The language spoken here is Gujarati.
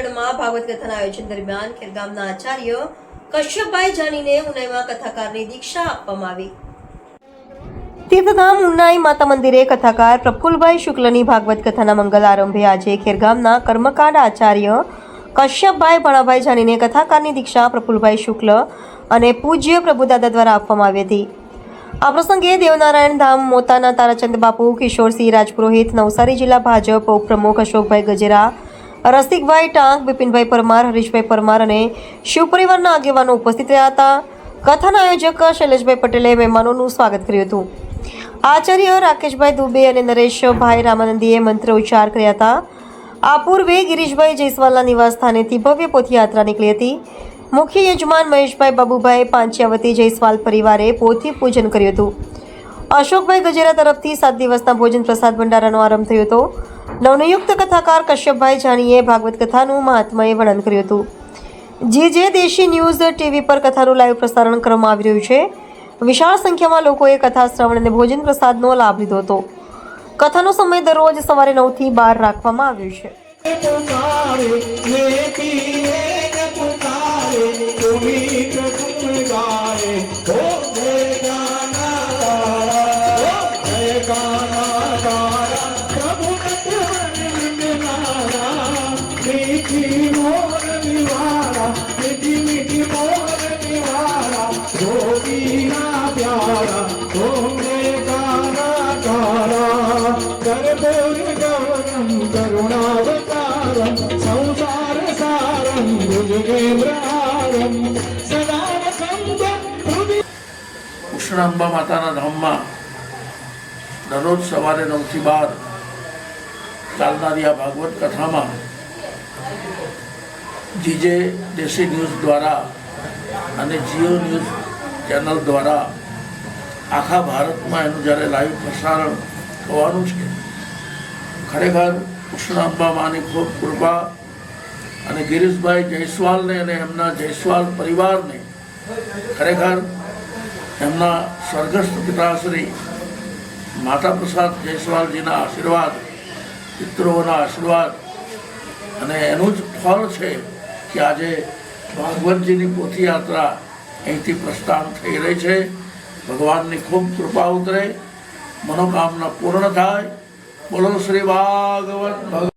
ધામમાં ભાગવત કથાના આયોજન દરમિયાન ખેરગામના આચાર્ય કશ્યપભાઈ જાનીને ઉનાઈમાં કથાકારની દીક્ષા આપવામાં આવી. તીર્થધામ ઉનાઈ માતા મંદિરે કથાકાર પ્રફુલભાઈ શુક્લની ભાગવત કથાના મંગલ આરંભે આજે ખેરગામના કર્મકાંડ આચાર્ય કશ્યપભાઈ ભણાભાઈ જાનીને કથાકારની દીક્ષા પ્રફુલભાઈ શુક્લ અને પૂજ્ય પ્રભુદાદા દ્વારા આપવામાં આવી હતી. આ પ્રસંગે દેવનારાયણ ધામ મોતાના તારાચંદ બાપુ, કિશોરસિંહ રાજપુરોહિત, નવસારી જિલ્લા ભાજપ ઉપપ્રમુખ અશોકભાઈ ગજેરા, રસિકભાઈ ટાંક, બિપિનભાઈ પરમાર, હરીશભાઈ પરમાર અને શિવપરિવારના આગેવાનો ઉપસ્થિત રહ્યા હતા. કથાના આયોજક શૈલેષભાઈ પટેલે મહેમાનોનું સ્વાગત કર્યું હતું. આચાર્ય રાકેશભાઈ દુબે અને નરેશભાઈ રામાનંદીએ મંત્ર ઉચ્ચાર કર્યા હતા. આ પૂર્વે ગિરીશભાઈ જયસ્વાલના નિવાસ સ્થાનેથી ભવ્ય પોથયાત્રા નીકળી હતી. મુખ્ય યજમાન મહેશભાઈ બાબુભાઈ પાંચ્યાવતી જયસ્વાલ પરિવારે પોથી પૂજન કર્યું હતું. અશોકભાઈ ગજેરા તરફથી સાત દિવસના ભોજન પ્રસાદ ભંડારાનો આરંભ થયો હતો. નવનિયુક્ત કથાકાર કશ્યપભાઈ જાનીએ ભાગવત કથાનું મહાત્મ્ય વર્ણન કર્યું હતું. જે જે દેશી ન્યૂઝ ટીવી પર કથાનું લાઈવ પ્રસારણ કરવામાં આવી રહ્યું છે, વિશાળ સંખ્યામાં લોકોએ કથા શ્રવણ અને ભોજન પ્રસાદનો લાભ લીધો હતો. કથાનો સમય દરરોજ સવારે નવથી બાર રાખવામાં આવ્યો છે. ઉષ્ણાંબા માતાના ધામમાં દરરોજ સવારે નવથી બાર ચાલનારી આ ભાગવત કથામાં જીજે દેશી ન્યૂઝ દ્વારા અને જીઓ ન્યૂઝ ચેનલ દ્વારા આખા ભારતમાં એનું જ્યારે લાઈવ પ્રસારણ થવાનું છે ખરેખર કૃષ્ણ અંબામાની ખૂબ કૃપા અને ગિરીશભાઈ જયસ્વાલને અને એમના જયસ્વાલ પરિવારને ખરેખર એમના સ્વર્ગસ્થ પિતાશ્રી માતા પ્રસાદ જયસ્વાલજીના આશીર્વાદ પિત્રોના આશીર્વાદ અને એનું જ ફળ છે કે આજે ભાગવતજીની પોથીયાત્રા અહીંથી પ્રસ્થાન થઈ રહી છે. ભગવાનની ખૂબ કૃપા ઉતરે, મનોકામના પૂર્ણ થાય. Bolo Sri Bhagavat.